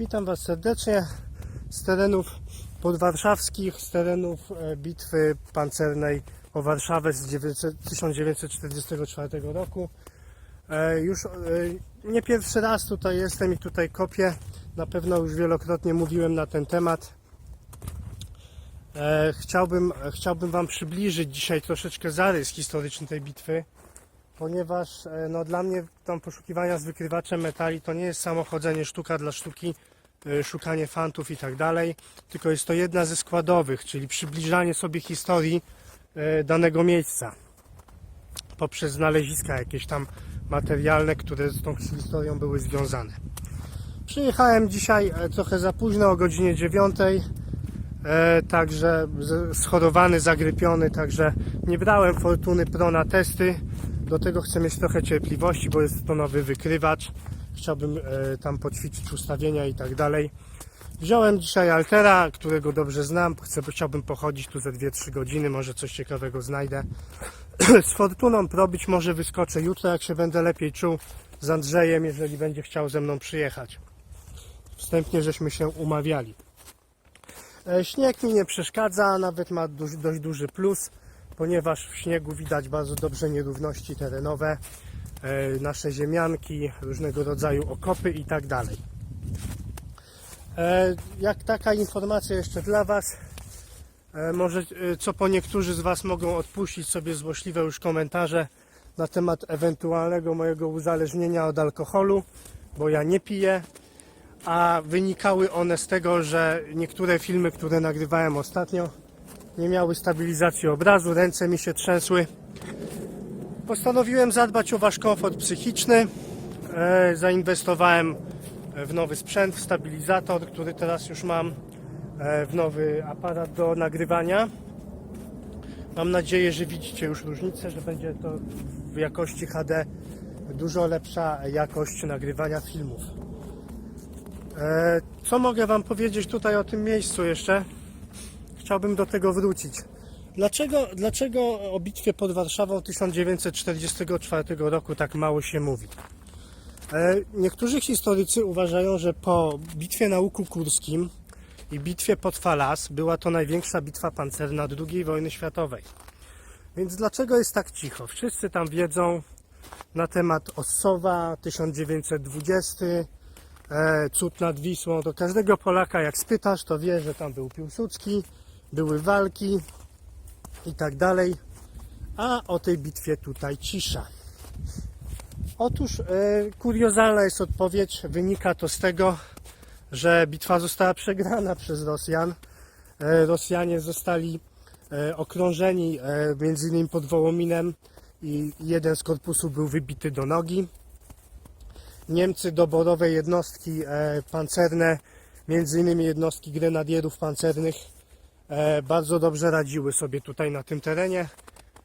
Witam Was serdecznie z terenów podwarszawskich, z terenów e, bitwy pancernej o Warszawę z 900 1944 roku. E, Już e, nie pierwszy raz tutaj jestem i tutaj kopię. Na pewno już wielokrotnie mówiłem na ten temat. Chciałbym, chciałbym Wam przybliżyć dzisiaj troszeczkę zarys historyczny tej bitwy ponieważ no, dla mnie tam poszukiwania z wykrywaczem metali to nie jest samo chodzenie sztuka dla sztuki, szukanie fantów i tak dalej, tylko jest to jedna ze składowych, czyli przybliżanie sobie historii e, danego miejsca poprzez znaleziska jakieś tam materialne, które z tą historią były związane. Przyjechałem dzisiaj e, trochę za późno, o godzinie 9. E, także schorowany, zagrypiony, także nie brałem Fortuny Pro na testy. Do tego chcę mieć trochę cierpliwości, bo jest to nowy wykrywacz. Chciałbym e, tam poćwiczyć ustawienia i tak dalej. Wziąłem dzisiaj Altera, którego dobrze znam. Chcę, chciałbym pochodzić tu ze 2-3 godziny, może coś ciekawego znajdę. Z Fortuną Pro być może wyskoczę jutro, jak się będę lepiej czuł z Andrzejem, jeżeli będzie chciał ze mną przyjechać. Wstępnie żeśmy się umawiali. E, Śnieg mi nie przeszkadza, nawet ma dość duży plus, ponieważ w śniegu widać bardzo dobrze nierówności terenowe, nasze ziemianki, różnego rodzaju okopy i tak dalej. E, Jak taka informacja jeszcze dla Was, e, może e, co po niektórzy z Was mogą odpuścić sobie złośliwe już komentarze na temat ewentualnego mojego uzależnienia od alkoholu, bo ja nie piję, a wynikały one z tego, że niektóre filmy, które nagrywałem ostatnio, nie miały stabilizacji obrazu, ręce mi się trzęsły. Postanowiłem zadbać o Wasz komfort psychiczny. E, zainwestowałem w nowy sprzęt, w stabilizator, który teraz już mam, e, w nowy aparat do nagrywania. Mam nadzieję, że widzicie już różnicę, że będzie to w jakości HD dużo lepsza jakość nagrywania filmów. E, Co mogę Wam powiedzieć tutaj o tym miejscu jeszcze? Chciałbym do tego wrócić. Dlaczego, dlaczego o bitwie pod Warszawą 1944 roku tak mało się mówi? E, Niektórzy historycy uważają, że po bitwie na Łuku Kurskim i bitwie pod Falas była to największa bitwa pancerna II wojny światowej. Więc dlaczego jest tak cicho? Wszyscy tam wiedzą na temat Ossowa 1920, e, cud nad Wisłą, to każdego Polaka jak spytasz, to wie, że tam był Piłsudski, były walki i tak dalej, a o tej bitwie tutaj cisza. Otóż e, kuriozalna jest odpowiedź, wynika to z tego, że bitwa została przegrana przez Rosjan. E, Rosjanie zostali e, okrążeni e, między innymi pod Wołominem i jeden z korpusu był wybity do nogi. Niemcy doborowe jednostki e, pancerne, między innymi jednostki grenadierów pancernych, bardzo dobrze radziły sobie tutaj na tym terenie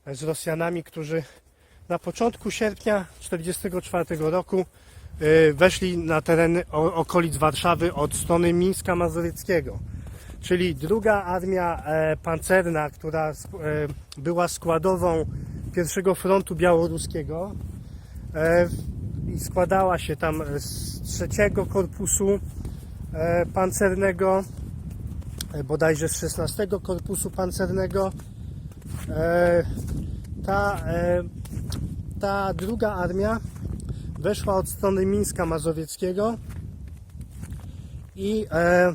e, z Rosjanami, którzy na początku sierpnia 1944 roku e, weszli na tereny okolic Warszawy od strony Mińska Mazowieckiego. Czyli druga armia e, pancerna, która e, była składową pierwszego frontu białoruskiego, e, i składała się tam z trzeciego korpusu e, pancernego, e, bodajże z 16 korpusu pancernego. E, Ta, e, ta druga armia weszła od strony Mińska Mazowieckiego i e, e,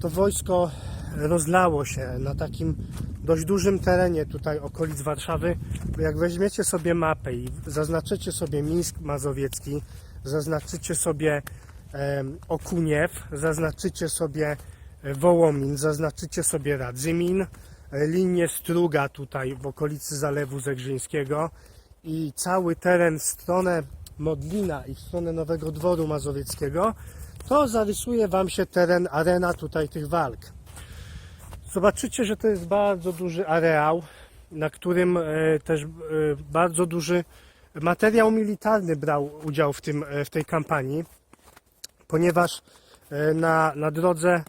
to wojsko rozlało się na takim dość dużym terenie tutaj okolic Warszawy. Jak weźmiecie sobie mapę i zaznaczycie sobie Mińsk Mazowiecki, zaznaczycie sobie Okuniew, zaznaczycie sobie e, Wołomin, zaznaczycie sobie Radzymin, e, linię Struga tutaj w okolicy Zalewu Zegrzyńskiego i cały teren w stronę Modlina i w stronę Nowego Dworu Mazowieckiego, to zarysuje Wam się teren, arena tutaj tych walk. Zobaczycie, że to jest bardzo duży areał, na którym e, też bardzo duży materiał militarny brał udział w, tym, w tej kampanii, ponieważ e, na, na, drodze,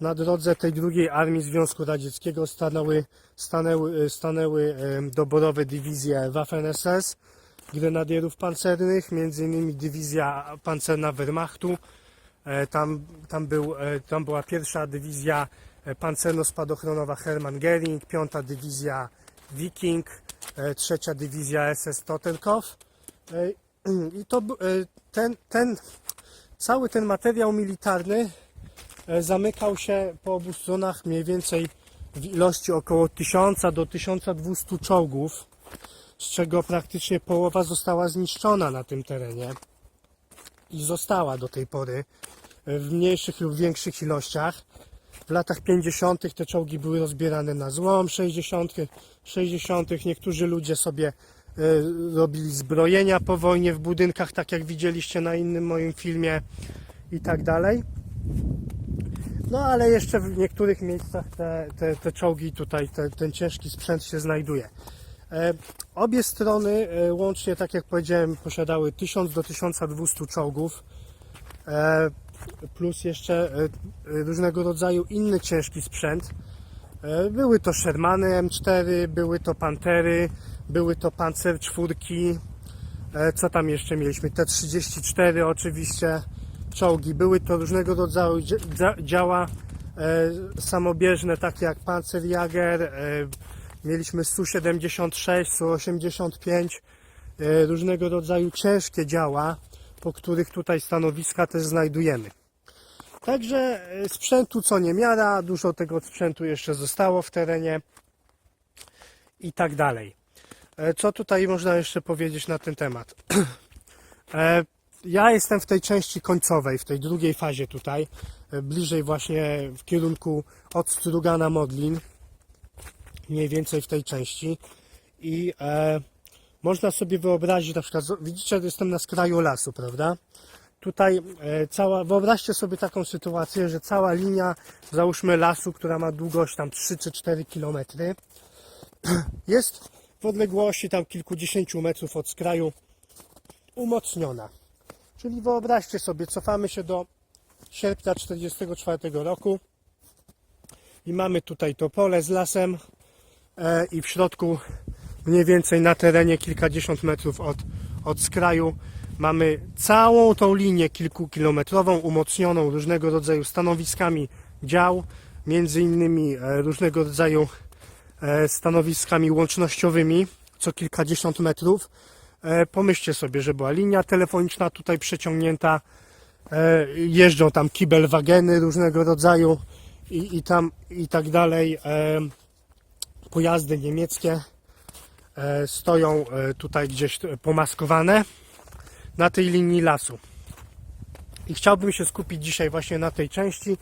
na drodze tej drugiej armii Związku Radzieckiego stanęły, stanęły, e, stanęły doborowe dywizje Waffen-SS, grenadierów pancernych, między innymi dywizja pancerna Wehrmachtu, E, Tam, tam, był, tam była pierwsza dywizja pancerno-spadochronowa Hermann Göring, piąta dywizja Viking, trzecia dywizja SS Totenkopf. I to ten, ten, cały ten materiał militarny e, zamykał się po obu stronach mniej więcej w ilości około 1000 do 1200 czołgów, z czego praktycznie połowa została zniszczona na tym terenie i została do tej pory e, w mniejszych lub większych ilościach. W latach 50. te czołgi były rozbierane na złom, 60. 60. niektórzy ludzie sobie robili zbrojenia po wojnie w budynkach, tak jak widzieliście na innym moim filmie i tak dalej. No ale jeszcze w niektórych miejscach te, te, te czołgi tutaj, te, ten ciężki sprzęt się znajduje. E, obie strony e, łącznie, tak jak powiedziałem, posiadały 1000 do 1200 czołgów, e, plus jeszcze e, e, różnego rodzaju inny ciężki sprzęt. E, były to Shermany M4, były to Pantery, były to Panzer czwórki, e, co tam jeszcze mieliśmy? T-34 oczywiście, czołgi. Były to różnego rodzaju dzia- dzia- działa e, samobieżne, takie jak Panzerjäger, e, mieliśmy Su-76, Su-85, e, różnego rodzaju ciężkie działa, po których tutaj stanowiska też znajdujemy. Także sprzętu co niemiara, dużo tego sprzętu jeszcze zostało w terenie i tak dalej. E, Co tutaj można jeszcze powiedzieć na ten temat? E, Ja jestem w tej części końcowej, w tej drugiej fazie tutaj, e, bliżej właśnie w kierunku od Strugana Modlin, mniej więcej w tej części i e, można sobie wyobrazić, na przykład, widzicie, że jestem na skraju lasu, prawda? Tutaj e, cała, wyobraźcie sobie taką sytuację, że cała linia, załóżmy lasu, która ma długość tam 3 czy 4 kilometry, jest w odległości tam kilkudziesięciu metrów od skraju umocniona. Czyli wyobraźcie sobie, cofamy się do sierpnia 1944 roku i mamy tutaj to pole z lasem e, i w środku mniej więcej na terenie kilkadziesiąt metrów od, od skraju mamy całą tą linię kilkukilometrową umocnioną różnego rodzaju stanowiskami dział, między innymi e, różnego rodzaju stanowiskami łącznościowymi co kilkadziesiąt metrów. E, Pomyślcie sobie, że była linia telefoniczna tutaj przeciągnięta, e, jeżdżą tam kibelwageny różnego rodzaju i, i tam i tak dalej. E, Pojazdy niemieckie e, stoją e, tutaj gdzieś e, pomaskowane na tej linii lasu. I chciałbym się skupić dzisiaj właśnie na tej części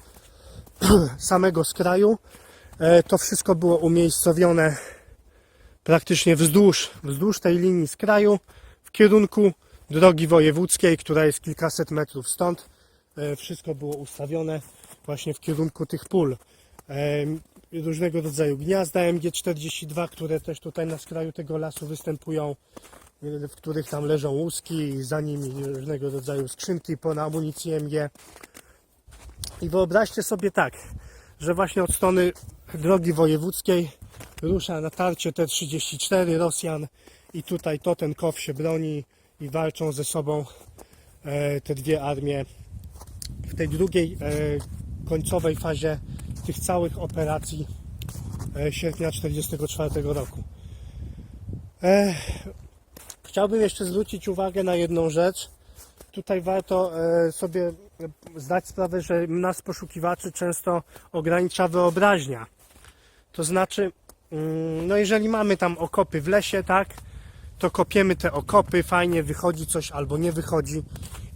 samego skraju. E, To wszystko było umiejscowione praktycznie wzdłuż, wzdłuż tej linii skraju w kierunku drogi wojewódzkiej, która jest kilkaset metrów stąd. E, Wszystko było ustawione właśnie w kierunku tych pól. E, Różnego rodzaju gniazda MG42, które też tutaj na skraju tego lasu występują, w których tam leżą łuski za nimi różnego rodzaju skrzynki po amunicji MG. I wyobraźcie sobie tak, że właśnie od strony drogi wojewódzkiej rusza natarcie T-34 Rosjan i tutaj Totenkow się broni i walczą ze sobą e, te dwie armie w tej drugiej e, końcowej fazie tych całych operacji e, sierpnia 1944 roku. Chciałbym jeszcze zwrócić uwagę na jedną rzecz. Tutaj warto sobie zdać sprawę, że nas poszukiwaczy często ogranicza wyobraźnia. To znaczy, mm, no jeżeli mamy tam okopy w lesie, tak, to kopiemy te okopy, fajnie wychodzi coś albo nie wychodzi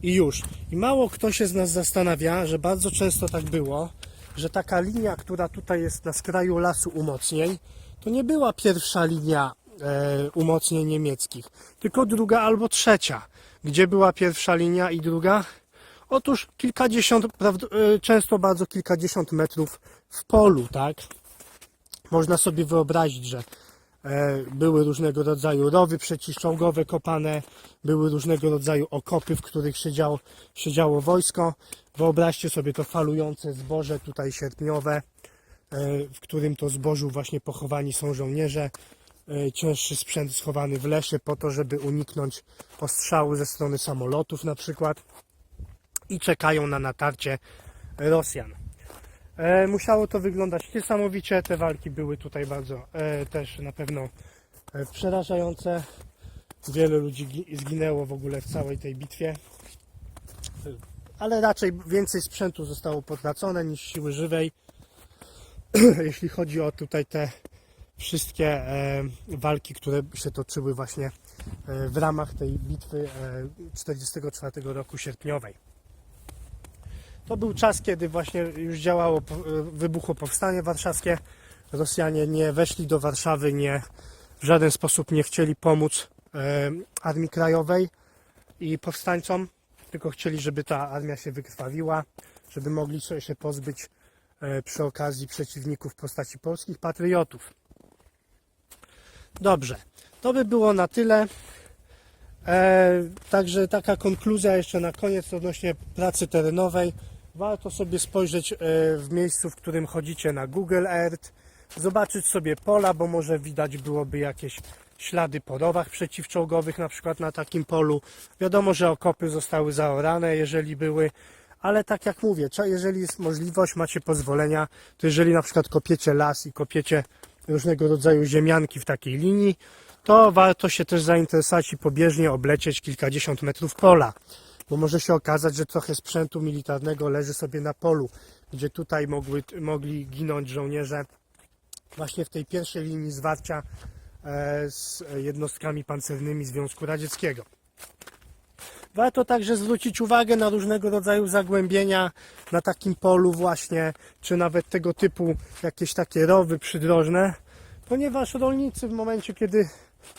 i już. I mało kto się z nas zastanawia, że bardzo często tak było, że taka linia, która tutaj jest na skraju lasu umocnień, to nie była pierwsza linia e, umocnień niemieckich, tylko druga albo trzecia. Gdzie była pierwsza linia i druga? Otóż kilkadziesiąt, e, często bardzo kilkadziesiąt metrów w polu, tak? Można sobie wyobrazić, że e, były różnego rodzaju rowy przeciwczołgowe kopane, były różnego rodzaju okopy, w których siedziało, siedziało wojsko. Wyobraźcie sobie to falujące zboże tutaj sierpniowe, e, w którym to zbożu właśnie pochowani są żołnierze. Cięższy sprzęt schowany w lesie po to, żeby uniknąć ostrzału ze strony samolotów na przykład i czekają na natarcie Rosjan. E, musiało to wyglądać niesamowicie. Te walki były tutaj bardzo e, też na pewno e, przerażające. Wiele ludzi gi- zginęło w ogóle w całej tej bitwie. Ale raczej więcej sprzętu zostało potracone niż siły żywej. Jeśli chodzi o tutaj te wszystkie e, walki, które się toczyły właśnie e, w ramach tej bitwy e, 44 roku sierpniowej. To był czas, kiedy właśnie już działało, e, wybuchło powstanie warszawskie. Rosjanie nie weszli do Warszawy, nie w żaden sposób nie chcieli pomóc e, Armii Krajowej i powstańcom, tylko chcieli, żeby ta armia się wykrwawiła, żeby mogli się pozbyć e, przy okazji przeciwników w postaci polskich patriotów. Dobrze, to by było na tyle. Także taka konkluzja jeszcze na koniec odnośnie pracy terenowej. Warto sobie spojrzeć e, w miejscu, w którym chodzicie na Google Earth, zobaczyć sobie pola, bo może widać byłoby jakieś ślady po rowach przeciwczołgowych, na przykład na takim polu. Wiadomo, że okopy zostały zaorane, jeżeli były, ale tak jak mówię, jeżeli jest możliwość, macie pozwolenia, to jeżeli na przykład kopiecie las i kopiecie różnego rodzaju ziemianki w takiej linii, to warto się też zainteresować i pobieżnie oblecieć kilkadziesiąt metrów pola, bo może się okazać, że trochę sprzętu militarnego leży sobie na polu, gdzie tutaj mogły, mogli ginąć żołnierze właśnie w tej pierwszej linii zwarcia e, z jednostkami pancernymi Związku Radzieckiego. Warto także zwrócić uwagę na różnego rodzaju zagłębienia na takim polu właśnie, czy nawet tego typu jakieś takie rowy przydrożne, ponieważ rolnicy w momencie, kiedy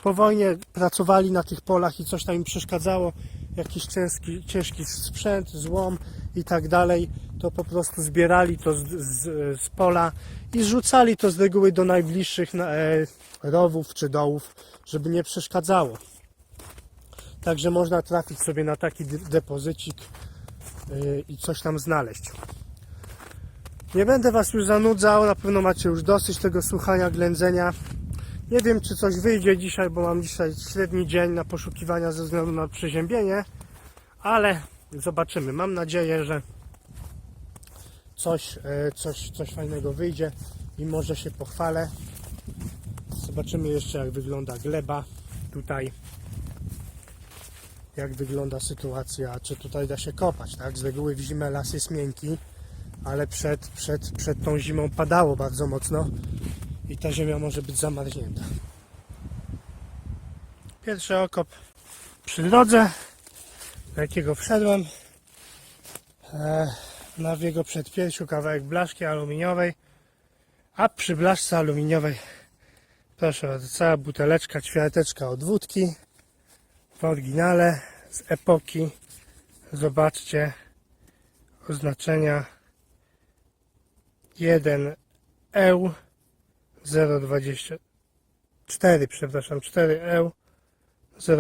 po wojnie pracowali na tych polach i coś tam im przeszkadzało, jakiś ciężki, ciężki sprzęt, złom i tak dalej, to po prostu zbierali to z, z, z pola i zrzucali to z reguły do najbliższych na- e, rowów czy dołów, żeby nie przeszkadzało. Także można trafić sobie na taki de- depozycik yy, i coś tam znaleźć. Nie będę Was już zanudzał, na pewno macie już dosyć tego słuchania, ględzenia. Nie wiem, czy coś wyjdzie dzisiaj, bo mam dzisiaj średni dzień na poszukiwania ze względu na przeziębienie, ale zobaczymy. Mam nadzieję, że coś, e, coś, coś fajnego wyjdzie i może się pochwalę. Zobaczymy jeszcze, jak wygląda gleba tutaj jak wygląda sytuacja, czy tutaj da się kopać, tak? Z reguły w zimę las jest miękki, ale przed, przed, przed tą zimą padało bardzo mocno i ta ziemia może być zamarznięta. Pierwszy okop przy drodze, do jakiego wszedłem. E, na jego przedpiersiu kawałek blaszki aluminiowej, a przy blaszce aluminiowej proszę cała buteleczka, ćwiarteczka od wódki w oryginale z epoki. Zobaczcie oznaczenia 1 EU 024, przepraszam, 4 EU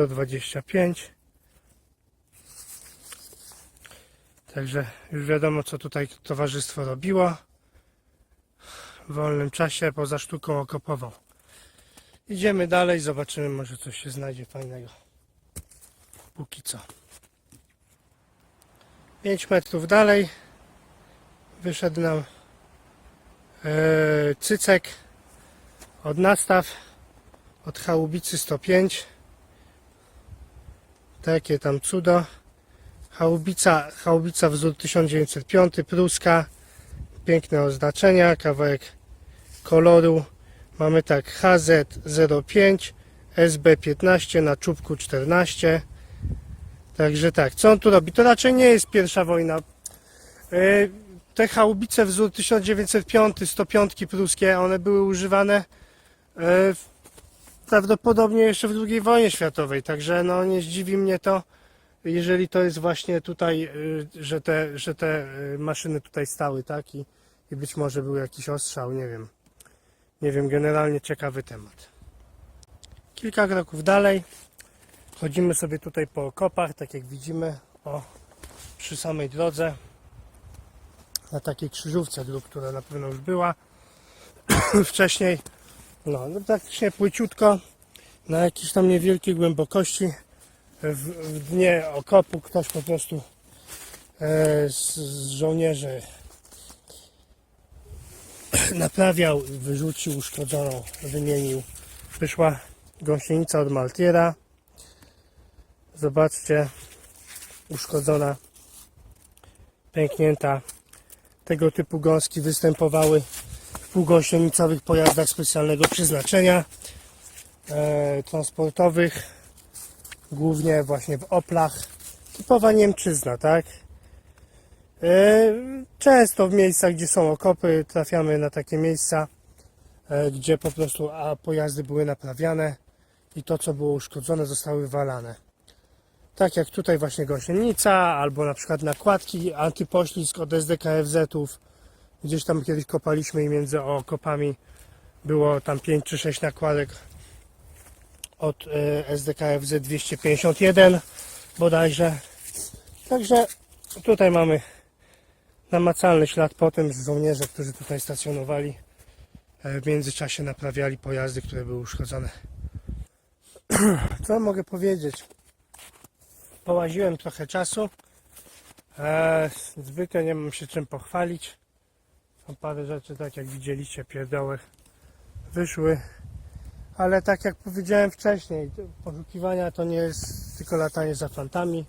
025. Także już wiadomo, co tutaj towarzystwo robiło w wolnym czasie poza sztuką okopową. Idziemy dalej, zobaczymy, może coś się znajdzie fajnego póki co. 5 metrów dalej wyszedł nam e, cycek od nastaw od chałubicy 105 takie tam cudo. Chałubica, chałubica wzór 1905 pruska. Piękne oznaczenia kawałek koloru. Mamy tak HZ05 SB15 na czubku 14 Także tak, co on tu robi? To raczej nie jest pierwsza wojna. E, Te chałubice wzór 1905, 105 pruskie, one były używane prawdopodobnie jeszcze w II wojnie światowej, także no nie zdziwi mnie to, jeżeli to jest właśnie tutaj, e, że te, że te e, maszyny tutaj stały, tak? I, I być może był jakiś ostrzał, nie wiem. Nie wiem, generalnie ciekawy temat. Kilka kroków dalej. Chodzimy sobie tutaj po okopach, tak jak widzimy, o, przy samej drodze, na takiej krzyżówce dróg, która na pewno już była wcześniej. No, no praktycznie płyciutko, na jakiejś tam niewielkiej głębokości, w, w dnie okopu ktoś po prostu e, z, z żołnierzy naprawiał, wyrzucił uszkodzoną, wymienił. Wyszła gąsienica od Maltiera. Zobaczcie, uszkodzona, pęknięta. Tego typu gąski występowały półgąsienicowych pojazdach specjalnego przeznaczenia e, transportowych, głównie właśnie w Oplach. Typowa Niemczyzna, tak? E, Często w miejscach, gdzie są okopy, trafiamy na takie miejsca, e, gdzie po prostu a pojazdy były naprawiane i to, co było uszkodzone, zostały wywalane. Tak jak tutaj właśnie gąsienica, albo na przykład nakładki antypoślizg od SDKFZ-ów. Gdzieś tam kiedyś kopaliśmy i między okopami było tam 5 czy 6 nakładek od e, SDKFZ 251 bodajże. Także tutaj mamy namacalny ślad po tym, że żołnierze, którzy tutaj stacjonowali, e, w międzyczasie naprawiali pojazdy, które były uszkodzone. Co mogę powiedzieć? Połaziłem trochę czasu. E, zbytnio nie mam się czym pochwalić. Są parę rzeczy, tak jak widzieliście, pierdołek wyszły. Ale tak jak powiedziałem wcześniej, poszukiwania to nie jest tylko latanie za fantami.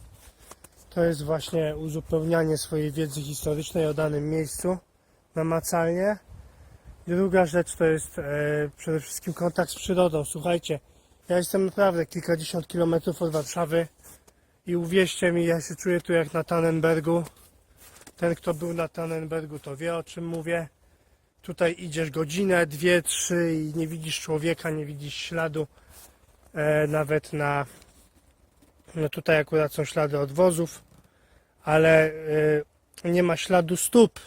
To jest właśnie uzupełnianie swojej wiedzy historycznej o danym miejscu namacalnie. Druga rzecz to jest e, przede wszystkim kontakt z przyrodą. Słuchajcie, ja jestem naprawdę kilkadziesiąt kilometrów od Warszawy i uwierzcie mi, ja się czuję tu jak na Tannenbergu. Ten, kto był na Tannenbergu, to wie o czym mówię. Tutaj idziesz godzinę, dwie, trzy i nie widzisz człowieka, nie widzisz śladu. E, nawet na. No tutaj akurat są ślady odwozów, ale e, nie ma śladu stóp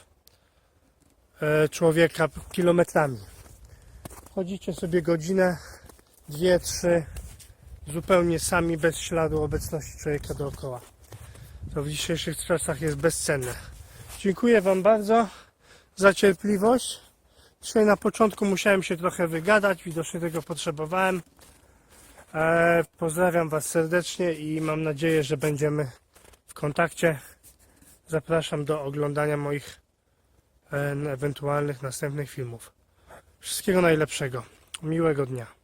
e, człowieka kilometrami. Chodzicie sobie godzinę, dwie, trzy, zupełnie sami, bez śladu obecności człowieka dookoła. To w dzisiejszych czasach jest bezcenne. Dziękuję Wam bardzo za cierpliwość. Dzisiaj na początku musiałem się trochę wygadać, widocznie tego potrzebowałem. E, pozdrawiam Was serdecznie i mam nadzieję, że będziemy w kontakcie. Zapraszam do oglądania moich e, ewentualnych następnych filmów. Wszystkiego najlepszego. Miłego dnia.